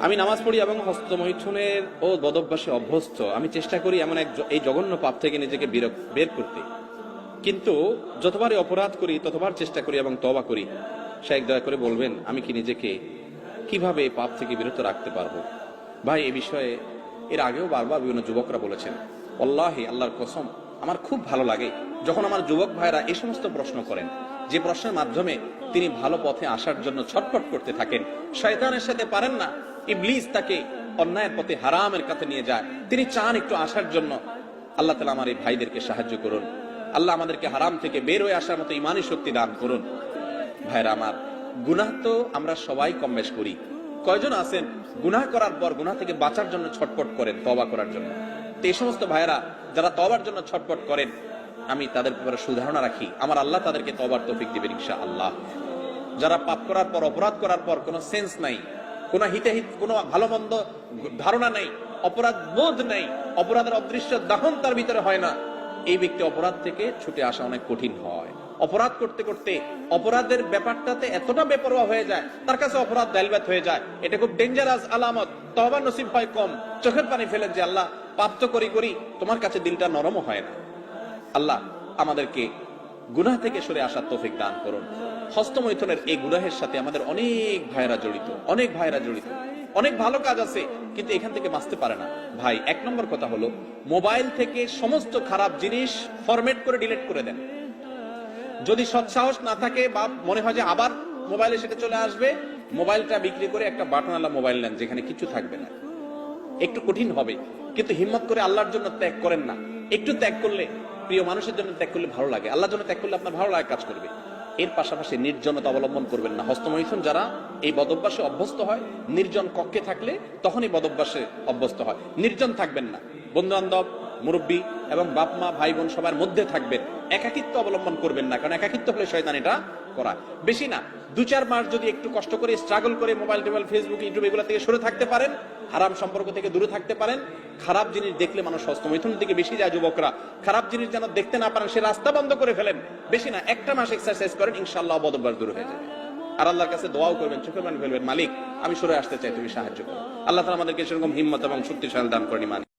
আমি নামাজ পড়ি এবং হস্তমৈথুনের ও বদভ্যাসে অভ্যস্ত। আমি চেষ্টা করি এমন এক এই জঘন্য পাপ থেকে নিজেকে বের করতে। কিন্তু যতবারই অপরাধ করি, ততবার চেষ্টা করি এবং তবা করি শেখ দয়া করে বলবেন, আমি কি নিজেকে কীভাবে পাপ থেকে বিরত রাখতে পারব? ভাই, এ বিষয়ে এর আগেও বারবার বিভিন্ন যুবকরা বলেছেন অল্লাহি আল্লাহর কসম, আমার খুব ভালো লাগে যখন আমার যুবক ভাইরা এই সমস্ত প্রশ্ন করেন। যে প্রশ্নের মাধ্যমে তিনি ভালো পথে আসার জন্য ছটফট করতে থাকেন। শয়তানের সাথে পারেন না। ইবলিস তাকে অন্যায়ের পথে হারামের কাছে নিয়ে যায়। তিনি চান একটু আসার জন্য। আল্লাহ তালা আমার এই ভাইদেরকে সাহায্য করুন। আল্লাহ আমাদেরকে হারাম থেকে বের হয়ে আসার মতো ইমানি শক্তি দান করুন। ভাইরা আমার, গুনাহ তো আমরা সবাই কম বেশ করি। কয়জন আছেন? গুনাহ করার পর গুনাহ থেকে বাঁচার জন্য ছটপট করেন তবা করার জন্য। এই সমস্ত ভাইরা যারা তবার জন্য ছটপট করেন আমি তাদের ব্যাপারে সুধারণা রাখি। আমার আল্লাহ তাদেরকে তবার তৌফিক দিবেন ইনশা আল্লাহ যারা পাপ করার পর, অপরাধ করার পর কোনো সেন্স নাই, কোনো হিতাহিত, কোনো ভালো মন্দ ধারণা নেই, অপরাধ বোধ নেই, অপরাধের অদৃশ্য দাহন তার ভিতরে হয় না, এই ব্যক্তি অপরাধ থেকে ছুটে আসা অনেক কঠিন হয়। অপরাধ করতে করতে অপরাধের ব্যাপারটাতে এতটা বেপরোয়া হয়ে যায়, তার কাছে অপরাধ দাইলবাত হয়ে যায়। এটা খুব ডেঞ্জারাস আলামত। তহবা নসিব হয় কম। চোখের পানি ফেলেন যে আল্লাহ, পাপ তো করি করি, তোমার কাছে দিলটা নরমও হয় না। আল্লাহ আমাদেরকে গুনাহ থেকে সরে আসার তৌফিক দান করুন। হস্তমৈথুনের এই গুনাহের সাথে আমাদের অনেক ভাইরা জড়িত, অনেক ভাইরা জড়িত। অনেক ভালো কাজ আছে, কিন্তু এখান থেকে বাঁচতে পারে না। ভাই, এক নম্বর কথা হলো, মোবাইল থেকে সমস্ত খারাপ জিনিস ফরম্যাট করে ডিলিট করে দেন। যদি সৎসাহস না থাকে বা মনে হয় যে আবার মোবাইলে সেটা চলে আসবে, মোবাইলটা বিক্রি করে একটা বাটনওয়ালা মোবাইল নেন, যেখানে কিছু থাকবে না। একটু কঠিন হবে, কিন্তু হিম্মত করে আল্লাহর জন্য ত্যাগ করেন না। একটু ত্যাগ করলে প্রিয় মানুষের জন্য ত্যাগ করলে ভালো লাগে। আল্লাহর জন্য ত্যাগ করলে আপনার ভালো লাগে কাজ করবে। এর পাশাপাশি নির্জনতা অবলম্বন করবেন না। হস্তমৈথুন যারা এই বদভ্যাসে অভ্যস্ত হয়, নির্জন কক্ষে থাকলে তখনই বদভ্যাসে অভ্যস্ত হয়। নির্জন থাকবেন না। বন্ধু বান্ধব মুরব্বী এবং বাপমা ভাই বোন সবার মধ্যে থাকবেন। একাকিত্ব অবলম্বন করবেন না, কারণ একাকিত্ব হলে শয়তান এটা করা বেশি না, দু চার মাস যদি একটু কষ্ট করে স্ট্রাগল করে মোবাইল টোবাইল ফেসবুক ইউটিউব এগুলো থেকে সরে থাকতে পারেন, হারাম সম্পর্ক থেকে দূরে থাকতে পারেন, খারাপ জিনিস দেখলে মানুষ হস্তমৈথুনের দিকে বেশি যায় যুবকরা। খারাপ জিনিস যেন দেখতে না পারেন, সে রাস্তা বন্ধ করে ফেলেন। বেশি না, একটা মাস এক্সারসাইজ করেন ইনশাল্লাহ বদবার দূর হয়ে যাবে আর আল্লাহর কাছে দোয়াও করবেন চোখের পানি ফেলবেন। মালিক, আমি সরে আসতে চাই, তুমি সাহায্য করো। আল্লাহ তালা আমাদেরকে সেরকম হিম্মত এবং শক্তিশালী দান করেনি মালিক